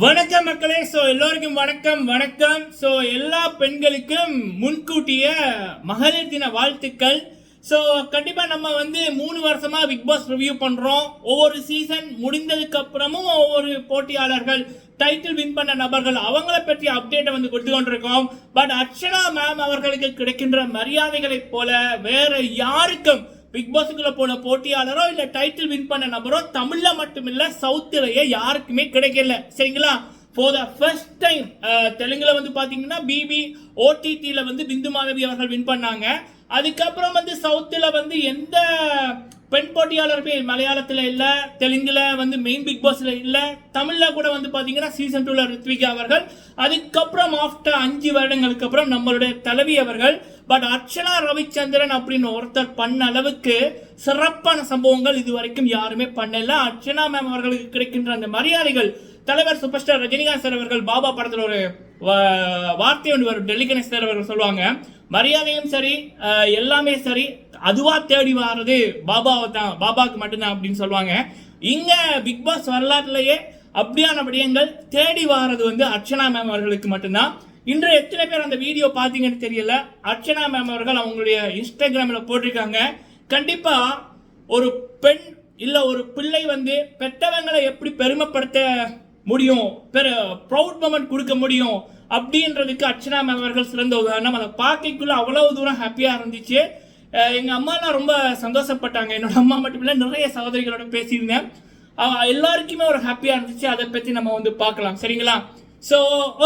வணக்கம் மக்களே. ஸோ எல்லோருக்கும் வணக்கம் வணக்கம். ஸோ எல்லா பெண்களுக்கும் முன்கூட்டிய மகளிர் தின வாழ்த்துக்கள். ஸோ கண்டிப்பாக நம்ம வந்து மூணு வருஷமாக பிக் பாஸ் ரிவ்யூ பண்ணுறோம் ஒவ்வொரு சீசன் முடிந்ததுக்கு அப்புறமும் ஒவ்வொரு போட்டியாளர்கள் டைட்டில் வின் பண்ண நபர்கள் அவங்கள பற்றி அப்டேட்டை வந்து கொடுத்து கொண்டிருக்கோம். பட் அர்ச்சனா மேம் அவர்களுக்கு கிடைக்கின்ற மரியாதைகளைப் போல வேற யாருக்கும் பிக் பாஸுக்குள்ள போன போட்டியாளரோ இல்ல டைட்டில் வின் பண்ண நபரோ தமிழ்ல மட்டுமில்ல சவுத்திலேயே யாருக்குமே கிடைக்கல. சரிங்களா? ஃபார் த ஃபர்ஸ்ட் டைம் தெலுங்குல வந்து பாத்தீங்கன்னா பிபி ஓடிடியில் வந்து பிந்து மாதவி அவர்கள் வின் பண்ணாங்க. அதுக்கப்புறம் வந்து சவுத்தில் வந்து எந்த பெண் போட்டியாளருமே மலையாளத்தில் இல்லை தெலுங்கில் வந்து மெயின் பிக் பாஸில் இல்லை தமிழில் கூட வந்து பார்த்தீங்கன்னா சீசன் டூவில் ரித்விகா அவர்கள். அதுக்கப்புறம் ஆஃப்டர் அஞ்சு வருடங்களுக்கு அப்புறம் நம்மளுடைய தலைவி அவர்கள் பட் அர்ச்சனா ரவிச்சந்திரன் அப்படின்னு ஒருத்தர் பண்ண அளவுக்கு சிறப்பான சம்பவங்கள் இது வரைக்கும் யாருமே பண்ணல. அர்ச்சனா மேம் அவர்களுக்கு கிடைக்கின்ற அந்த மரியாதைகள் தலைவர் சூப்பர் ஸ்டார் ரஜினிகாந்த் சார் அவர்கள் பாபா படத்தில் ஒரு வார்த்தை ஒன்று வரும். டெல்லி கணேஷ் சார் அவர்கள் சொல்லுவாங்க. மரியாதையும் சரி எல்லாமே சரி அதுவா தேடி வர்றது பாபாவை தான் பாபாவுக்கு மட்டும்தான் அப்படின்னு சொல்லுவாங்க. இங்க பிக் பாஸ் வரலாற்றுலயே அப்படியான விடயங்கள் தேடி வாரது வந்து அர்ச்சனா மேம் அவர்களுக்கு மட்டும்தான். இன்று எத்தனை பேர் அந்த வீடியோ பார்த்தீங்கன்னு தெரியல? அர்ச்சனா மேம் அவர்கள் அவங்களுடைய இன்ஸ்டாகிராமில் போட்டிருக்காங்க. கண்டிப்பாக ஒரு பெண் இல்லை ஒரு பிள்ளை வந்து பெற்றவங்களை எப்படி பெருமைப்படுத்த முடியும்? பெரு ப்ரௌட் மொமெண்ட் கொடுக்க முடியும்? அப்படின்றதுக்கு அர்ச்சனா மேம் அவர்கள் சிறந்த உதாரணம். அதை பார்க்கக்குள்ள அவ்வளவு தூரம் ஹாப்பியாக இருந்துச்சு. எங்கள் அம்மாலாம் ரொம்ப சந்தோஷப்பட்டாங்க. என்னோட அம்மா மட்டும் இல்லை நிறைய சகோதரிகளோட பேசியிருந்தேன். எல்லாருக்குமே ஒரு ஹாப்பியாக இருந்துச்சு. அதை பற்றி நம்ம வந்து பார்க்கலாம். சரிங்களா? ஸோ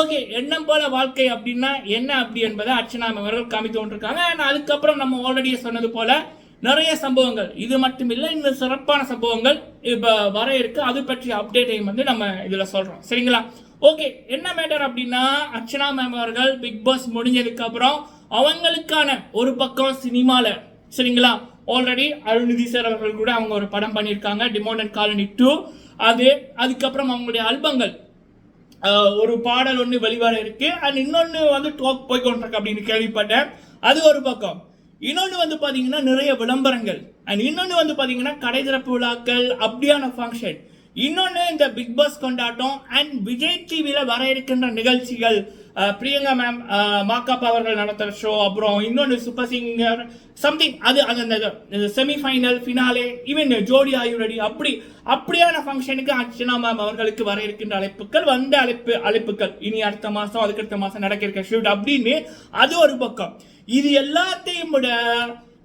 ஓகே எண்ணம் போல வாழ்க்கை அப்படின்னா என்ன அப்படி என்பதை அர்ச்சனா அவர்கள் காமித்து கொண்டிருக்காங்க. ஆனால் அதுக்கப்புறம் நம்ம ஆல்ரெடி சொன்னது போல நிறைய சம்பவங்கள். இது மட்டும் இல்லை இன்னும் சிறப்பான சம்பவங்கள் இப்போ வர இருக்கு. அது பற்றிய அப்டேட்டையும் வந்து நம்ம இதில் சொல்கிறோம் சரிங்களா? ஓகே என்ன மேட்டர் அப்படின்னா அர்ச்சனா மேம் அவர்கள் பிக் பாஸ் முடிஞ்சதுக்கு அப்புறம் அவங்களுக்கான ஒரு பக்கம் சினிமாவில் சரிங்களா? ஆல்ரெடி அருள்நிதி சார் அவர்கள் கூட அவங்க ஒரு படம் பண்ணியிருக்காங்க டிமோண்டன் காலனி டூ அது அதுக்கப்புறம் அவங்களுடைய ஆல்பங்கள் ஒரு பாடல் ஒன்று வெளிவர இருக்கு. அண்ட் இன்னொன்று வந்து டாக் போய் கொண்டிருக்கு அப்படின்னு கேள்விப்பட்டேன். அது ஒரு பக்கம். இன்னொன்று வந்து பார்த்தீங்கன்னா நிறைய விளம்பரங்கள். அண்ட் இன்னொன்று வந்து பார்த்தீங்கன்னா கடை திறப்பு விழாக்கள் அப்படியான ஃபங்க்ஷன் இன்னொன்று இந்த பிக் பாஸ் கொண்டாட்டம் அண்ட் விஜய் டிவியில் வர இருக்கின்ற நிகழ்ச்சிகள். பிரியங்கா மேம் மாக்காப்பா அவர்கள் நடத்துகிற ஷோ அப்புறம் இன்னொன்று சூப்பர் சிங்கர் சம்திங் அது அது அந்த செமிஃபைனல் ஃபினாலே ஈவன் ஜோடி ஆயுரடி அப்படி அப்படியான ஃபங்க்ஷனுக்கு அர்ச்சனா மேம் அவர்களுக்கு வர இருக்கின்ற அழைப்புகள் வந்த அழைப்பு அழைப்புகள். இனி அடுத்த மாதம் அதுக்கடுத்த மாதம் நடக்க இருக்க ஷூட் அப்படின்னு அது ஒரு பக்கம். இது எல்லாத்தையும் விட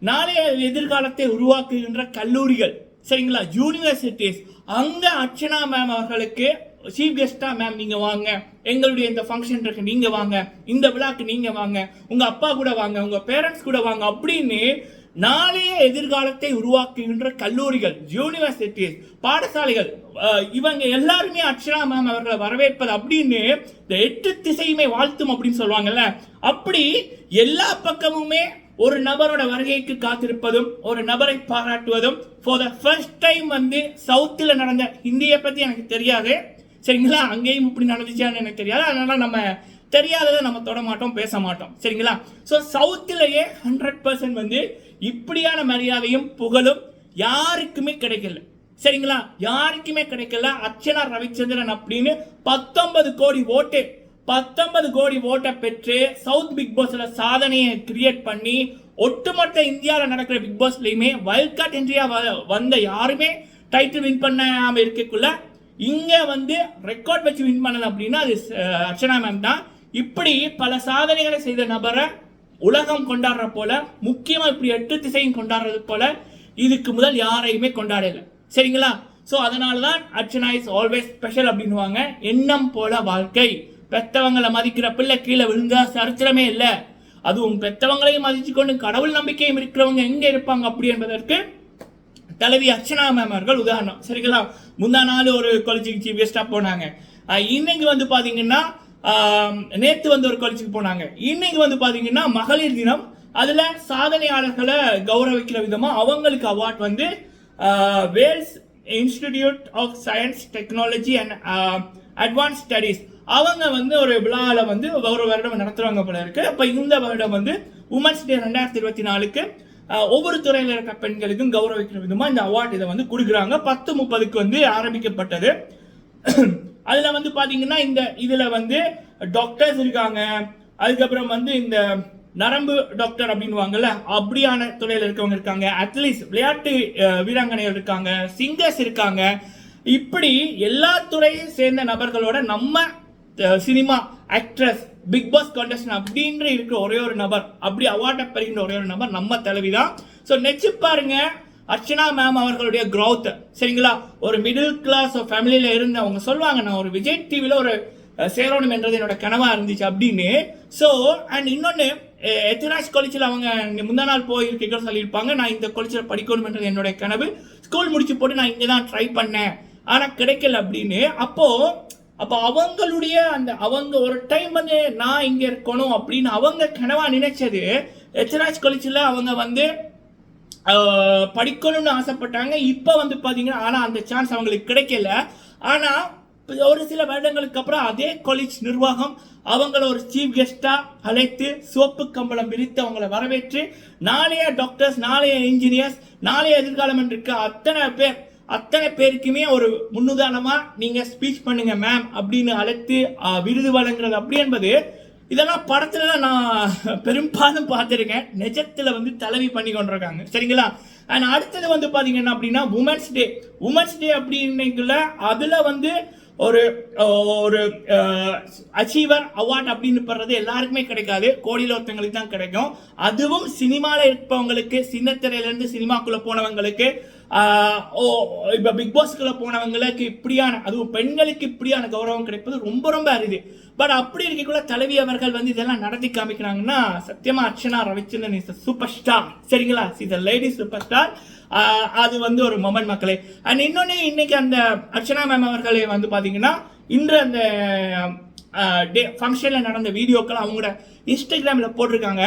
நாளைய எதிர்காலத்தை உருவாக்குகின்ற கல்லூரிகள் சரிங்களா? யூனிவர்சிட்டிஸ் அங்கே அர்ச்சனா மேம் அவர்களுக்கு சீஃப் கெஸ்டா மேம் நீங்க வாங்க. எங்களுடைய இந்த ஃபங்க்ஷன் இருக்கு நீங்க வாங்க. இந்த விழாக்கு நீங்க வாங்க. உங்க அப்பா கூட வாங்க உங்க பேரண்ட்ஸ் கூட வாங்க அப்படின்னு நாளைய எதிர்காலத்தை உருவாக்குகின்ற கல்லூரிகள் யூனிவர்சிட்டிஸ் பாடசாலைகள் இவங்க எல்லாருமே அர்ச்சனா மேம் அவர்களை வரவேற்பது அப்படின்னு இந்த எட்டு திசையுமே வாழ்த்தும் அப்படின்னு சொல்லுவாங்கல்ல. அப்படி எல்லா பக்கமுமே ஒரு நபரோட வருகைக்கு காத்திருப்பதும் ஒரு நபரை பாராட்டுவதும் ஃபார் த ஃபர்ஸ்ட் டைம் வந்து சவுத்தில் நடந்த ஹிந்தியை பற்றி எனக்கு தெரியாது. சரிங்களா? அங்கேயும் இப்படி நடந்துச்சான்னு எனக்கு தெரியாது. அதனால நம்ம தெரியாததை நம்ம தொட மாட்டோம் பேச மாட்டோம். சரிங்களா? ஸோ சவுத்திலேயே ஹண்ட்ரட் பர்சன்ட் வந்து இப்படியான மரியாதையும் புகழும் யாருக்குமே கிடைக்கல. சரிங்களா? யாருக்குமே கிடைக்கல. அர்ச்சனா ரவிச்சந்திரன் அப்படின்னு பத்தொன்பது கோடி ஓட்டு பத்தொன்பது கோடி ஓட்டை பெற்று சவுத் பிக் பாஸ்ல சாதனையை கிரியேட் பண்ணி ஒட்டுமொத்த இந்தியாவில் நடக்கிற பிக் பாஸ்லயுமே வைல்ட் கார்ட் இந்தியா வந்த யாருமே டைட்டில் வின் பண்ணாமல் இருக்கக்குள்ள இங்கே வந்து ரெக்கார்ட் வச்சு வின் பண்ணது அப்படின்னா அது அர்ச்சனா மேம் தான். இப்படி பல சாதனைகளை செய்த நபரை உலகம் கொண்டாடுற போல முக்கியமாக இப்படி எட்டு திசையும் கொண்டாடுறது போல இதுக்கு முதல் யாரையுமே கொண்டாடல. சரிங்களா? ஸோ அதனால தான் அர்ச்சனா இஸ் ஆல்வேஸ் ஸ்பெஷல் அப்படின்னுவாங்க. எண்ணம் போல வாழ்க்கை. பெத்தவங்களை மதிக்கிற பிள்ளை கீழே விழுந்தா சரித்திரமே இல்லை. அதுவும் பெத்தவங்களையும் மதிச்சு கொண்டு கடவுள் நம்பிக்கையும் இருக்கிறவங்க எங்கே இருப்பாங்க அப்படி என்பதற்கு தலைவி அர்ச்சனா மேம் அவர்கள் உதாரணம். சரிங்களா? முந்தா நாள் ஒரு காலேஜுக்கு சீஃப் கெஸ்டாக போனாங்க. இன்னைக்கு வந்து பார்த்தீங்கன்னா நேற்று வந்து ஒரு காலேஜுக்கு போனாங்க. இன்னைக்கு வந்து பார்த்தீங்கன்னா மகளிர் தினம். அதில் சாதனையாளர்களை கௌரவிக்கிற விதமாக அவங்களுக்கு அவார்ட் வந்து Vels institute of science technology and advance studies அவங்க வந்து ஒரு விழாவில் வந்து ஒரு வருடம் நடத்துகிறவங்க போல இருக்கு. அப்போ இந்த வருடம் வந்து உமன்ஸ் டே ரெண்டாயிரத்தி இருபத்தி நாலுக்கு ஒவ்வொரு துறையில் இருக்க பெண்களுக்கும் கௌரவிக்கிற விதமாக இந்த அவார்ட் இதை வந்து கொடுக்குறாங்க. பத்து முப்பதுக்கு வந்து ஆரம்பிக்கப்பட்டது. அதில் வந்து பார்த்தீங்கன்னா இந்த இதில் வந்து டாக்டர்ஸ் இருக்காங்க. அதுக்கப்புறம் வந்து இந்த நரம்பு டாக்டர் அப்படின்வாங்கல்ல அப்படியான துறையில் இருக்கவங்க இருக்காங்க. அட்லீஸ்ட் விளையாட்டு வீராங்கனைகள் இருக்காங்க சிங்கர்ஸ் இருக்காங்க. இப்படி எல்லா துறையும் சேர்ந்த நபர்களோட நம்ம cinema actress Bigg Boss contestant அப்படின்ற இருக்கிற ஒரே ஒரு நபர் அப்படி அவார்டை பெறுகின்ற ஒரே ஒரு நபர் நம்ம தலைவி தான் ஸோ நெச்சு பாருங்க அர்ச்சனா மேம் அவர்களுடைய growth. சரிங்களா? ஒரு மிடில் கிளாஸ் ஃபேமிலியில் இருந்து அவங்க சொல்லுவாங்க நான் ஒரு விஜய் டிவியில் ஒரு சேரணும் என்றது என்னோட கனவா இருந்துச்சு அப்படின்னு. ஸோ அண்ட் இன்னொன்று எத்திராஜ் காலேஜில் அவங்க முந்தா நாள் போயிருக்கீங்கன்னு சொல்லியிருப்பாங்க நான் இந்த காலேஜில் படிக்கணும் என்றது என்னுடைய கனவு. ஸ்கூல் முடிச்சு போட்டு நான் இங்கே தான் ட்ரை பண்ணேன். ஆனால் கிடைக்கல அப்படின்னு. அப்போது அப்போ அவங்களுடைய அந்த அவங்க ஒரு டைம் வந்து நான் இங்கே இருக்கணும் அப்படின்னு அவங்க கனவா நினைச்சது. எத்திராஜ் காலேஜில் அவங்க வந்து படிக்கணும்னு ஆசைப்பட்டாங்க. இப்போ வந்து பார்த்தீங்கன்னா ஆனால் அந்த சான்ஸ் அவங்களுக்கு கிடைக்கல. ஆனால் ஒரு சில வருடங்களுக்கு அப்புறம் அதே காலேஜ் நிர்வாகம் அவங்கள ஒரு சீஃப் கெஸ்டா அழைத்து சோப்பு கம்பளம் விரித்து அவங்கள வரவேற்று நாளைய டாக்டர்ஸ் நாளைய இன்ஜினியர்ஸ் நாளைய எதிர்காலம் என்று இருக்க அத்தனை பேர் அத்தனை பேருக்குமே ஒரு முன்னுதாரணமாக நீங்கள் ஸ்பீச் பண்ணுங்க மேம் அப்படின்னு அழைத்து விருது வழங்குறது அப்படி என்பது இதெல்லாம் படத்தில் தான் நான் பெரும்பாலும் பார்த்துருக்கேன். நிஜத்தில் வந்து தலைவி பண்ணி கொண்டிருக்காங்க. சரிங்களா? அண்ட் அடுத்தது வந்து பார்த்தீங்கன்னா அப்படின்னா உமன்ஸ் டே உமன்ஸ் டே அப்படின்னைக்குள்ள அதில் வந்து ஒரு ஒரு அச்சீவர் அவார்ட் அப்படின்னு படுறது எல்லாருக்குமே கிடைக்காது. கோடியில் ஒருத்தங்களுக்கு தான் கிடைக்கும். அதுவும் சினிமாவில் இருப்பவங்களுக்கு சின்னத்திரையிலேருந்து சினிமாக்குள்ளே போனவங்களுக்கு ஓ இப்போ பிக் பாஸ்க்குள்ளே போனவங்களுக்கு இப்படியான அதுவும் பெண்களுக்கு இப்படியான கௌரவம் கிடைப்பது ரொம்ப ரொம்ப அரிது. பட் அப்படி இருக்கக்குள்ள தலைவி அவர்கள் வந்து இதெல்லாம் நடத்தி காமிக்கிறாங்கன்னா சத்தியமா Archana Ravichandran is super star சரிங்களா? இஸ் லேடி சூப்பர் ஸ்டார் அது வந்து ஒரு மொமெண்ட் மக்களே. அண்ட் இன்னொன்று இன்னைக்கு அந்த அர்ச்சனா மேம் அவர்களே வந்து பார்த்தீங்கன்னா இன்று அந்த டே ஃபங்க்ஷனில் நடந்த வீடியோக்கள் அவங்களோட இன்ஸ்டாகிராமில் போட்டிருக்காங்க.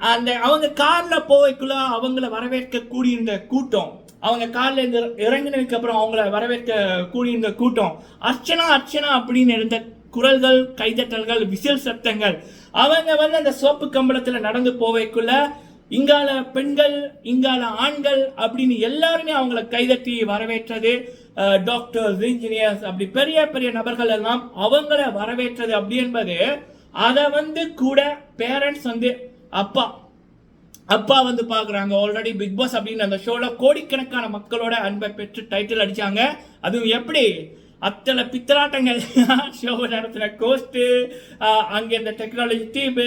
அந்த அவங்க காரில் போய்க்குள்ள அவங்கள வரவேற்க கூடியிருந்த கூட்டம். அவங்க காலில் இருந்து இறங்கினதுக்கு அப்புறம் அவங்கள வரவேற்க கூடியிருந்த கூட்டம். அர்ச்சனா அர்ச்சனா அப்படின்னு இருந்த குரல்கள் கைதட்டல்கள் விசில் சத்தங்கள் அவங்க வந்து அந்த சோப்பு கம்பளத்தில் நடந்து போவைக்குள்ள இங்கால பெண்கள் இங்கால ஆண்கள் அப்படின்னு எல்லாருமே அவங்கள கைதட்டி வரவேற்றது டாக்டர்ஸ் இன்ஜினியர்ஸ் அப்படி பெரிய பெரிய நபர்கள் எல்லாம் அவங்கள வரவேற்றது அப்படி என்பது அதை வந்து கூட பேரண்ட்ஸ் வந்து அப்பா. அப்பா வந்து பார்க்குறாங்க ஆல்ரெடி பிக் பாஸ் அப்படின்னு அந்த ஷோவில் கோடிக்கணக்கான மக்களோட அன்பை பெற்று டைட்டில் அடித்தாங்க அதுவும் எப்படி? அத்தனை பித்தலாட்டங்கள். ஷோ நடத்தின கோஸ்ட்டு அங்கே இந்த டெக்னாலஜி டீமு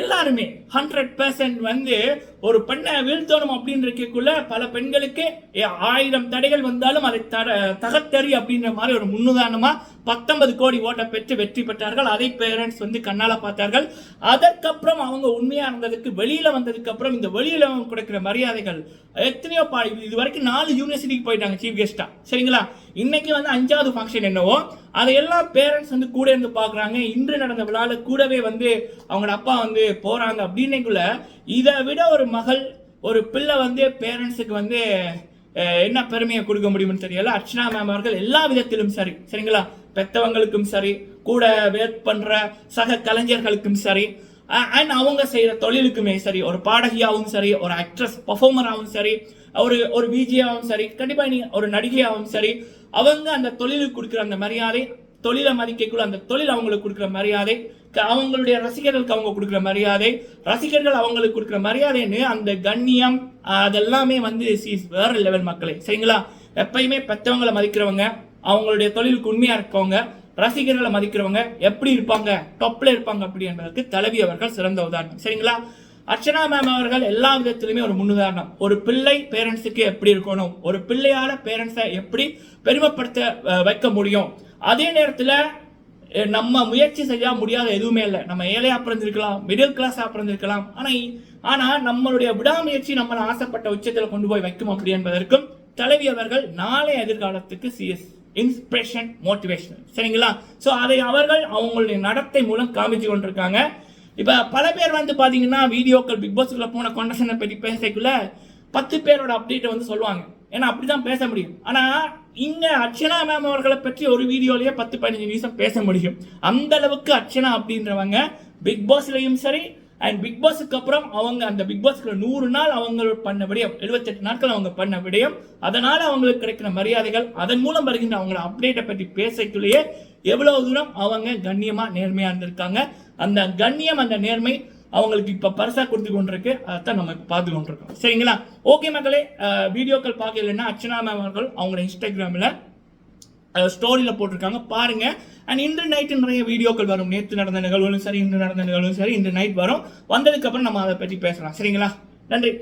எல்லாருமே ஹண்ட்ரட் பர்சன்ட் வந்து ஒரு பெண்ணை வீழ்த்தணும் அப்படின்னு இருக்கக்குள்ள பல பெண்களுக்கு ஏ, ஆயிரம் தடைகள் வந்தாலும் அதை தட தகத்தறி அப்படின்ற மாதிரி ஒரு முன்னுதாரணமா பத்தொன்பது கோடி ஓட்டை பெற்று வெற்றி பெற்றார்கள். அதை பேரண்ட்ஸ் வந்து கண்ணால பார்த்தார்கள். அதற்கப்புறம் அவங்க உண்மையா இருந்ததுக்கு வெளியில வந்ததுக்கு அப்புறம் இந்த வெளியில அவங்க கொடுக்கிற மரியாதைகள் எத்தனையோ பா இது வரைக்கும் நாலு யூனிவர்சிட்டிக்கு போயிட்டாங்க சீஃப் கெஸ்டா சரிங்களா? இன்னைக்கு வந்து அஞ்சாவது ஃபங்க்ஷன் என்னவோ அதையெல்லாம் பேரண்ட்ஸ் வந்து கூட இருந்து பார்க்குறாங்க. இன்று நடந்த விழாவில் கூடவே வந்து அவங்களோட அப்பா வந்து போகிறாங்க அப்படின்னைக்குள்ள இதை விட ஒரு மகள் ஒரு பிள்ளை வந்து பேரண்ட்ஸுக்கு வந்து என்ன பெருமையை கொடுக்க முடியும்னு தெரியல. அர்ச்சனா மேம் அவர்கள் எல்லா விதத்திலும் சரி. சரிங்களா? பெத்தவங்களுக்கும் சரி கூட வேட் பண்ணுற சக கலைஞர்களுக்கும் சரி அண்ட் அவங்க செய்கிற தொழிலுக்குமே சரி ஒரு பாடகியாகவும் சரி ஒரு ஆக்ட்ரஸ் பர்ஃபார்மராகவும் சரி ஒரு ஒரு பிஜியாகவும் சரி கண்டிப்பாக நீ ஒரு நடிகையாகவும் சரி அவங்க அந்த தொழிலுக்கு கொடுக்குற அந்த மரியாதை தொழிலை மதிக்கக்குள்ள அந்த தொழில் அவங்களுக்கு கொடுக்குற மரியாதை க- அவங்களுடைய ரசிகர்களுக்கு அவங்க கொடுக்குற மரியாதை ரசிகர்கள் அவங்களுக்கு கொடுக்குற மரியாதைன்னு அந்த கண்ணியம் அதெல்லாமே வந்து சீஸ் வேற லெவல் மக்களே. சரிங்களா? எப்பயுமே பெற்றவங்களை மதிக்கிறவங்க அவங்களுடைய தொழிலுக்கு உண்மையா இருக்கவங்க ரசிகர்களை மதிக்கிறவங்க எப்படி இருப்பாங்க? டொப்பில் இருப்பாங்க அப்படி என்பதற்கு தலைவி அவர்கள் சிறந்த உதாரணம். சரிங்களா? அர்ச்சனா மேம் அவர்கள் எல்லா விதத்திலுமே ஒரு முன்னுதாரணம். ஒரு பிள்ளை பேரண்ட்ஸுக்கு எப்படி இருக்கணும்? ஒரு பிள்ளையால பேரண்ட்ஸை எப்படி பெருமைப்படுத்த வைக்க முடியும்? அதே நேரத்தில் நம்ம முயற்சி செய்ய முடியாத எதுவுமே இல்லை. நம்ம ஏழையாக பிறந்திருக்கலாம் மிடில் கிளாஸாக பிறந்திருக்கலாம். ஆனால் ஆனால் நம்மளுடைய விடாமுயற்சி நம்மளை ஆசைப்பட்ட உச்சத்தில் கொண்டு போய் வைக்கும் அப்படி என்பதற்கும் தலைவி அவர்கள் நாளை எதிர்காலத்துக்கு சிஎஸ் இன்ஸ்பிரேஷன் மோட்டிவேஷன் சரிங்களா? ஸோ அதை அவர்கள் அவங்களுடைய நடத்தை மூலம் காமிச்சு கொண்டிருக்காங்க. இப்போ பல பேர் வந்து பார்த்தீங்கன்னா வீடியோக்கள் பிக் பாஸ்க்குள்ளே போன கொண்டஷனை பற்றி பேசக்குள்ள பத்து பேரோட அப்டேட்டை வந்து சொல்லுவாங்க. ஏன்னா அப்படி தான் பேச முடியும். ஆனால் இங்கே அர்ச்சனா மேம் அவர்களை பற்றி ஒரு வீடியோலேயே பத்து பதினஞ்சு நிமிஷம் பேச முடியும். அந்த அளவுக்கு அர்ச்சனா அப்படின்றவங்க பிக் பாஸ்லேயும் சரி அண்ட் பிக் பாஸுக்கு அப்புறம் அவங்க அந்த பிக் பாஸ்க்குள்ள நூறு நாள் அவங்க பண்ண விடயம் எழுபத்தெட்டு நாட்கள் அவங்க பண்ண விடயம் அதனால் அவங்களுக்கு கிடைக்கிற மரியாதைகள் அதன் மூலம் வருகின்ற அவங்கள அப்டேட்டை பற்றி பேசக்குள்ளேயே எவ்வளோ தூரம் அவங்க கண்ணியமாக நேர்மையாக இருந்திருக்காங்க? அந்த கண்ணியம் அந்த நேர்மை அவங்களுக்கு இப்போ பரிசாக கொடுத்து கொண்டிருக்கு. அதான் நம்ம இப்ப பார்த்து கொண்டிருக்கோம். சரிங்களா? ஓகே மக்களே வீடியோக்கள் பார்க்கலன்னா அர்ச்சனா மேம் அவர்கள் அவங்களோட இன்ஸ்டாகிராமில் ஸ்டோரியில் போட்டிருக்காங்க. பாருங்க. அண்ட் இன்று நைட்டு நிறைய வீடியோக்கள் வரும். நேற்று நடந்த நிகழ்வுகளும் சரி இன்று நடந்த நிகழ்வும் சரி இன்று நைட் வரும். வந்ததுக்கப்புறம் நம்ம அதை பற்றி பேசலாம். சரிங்களா? நன்றி.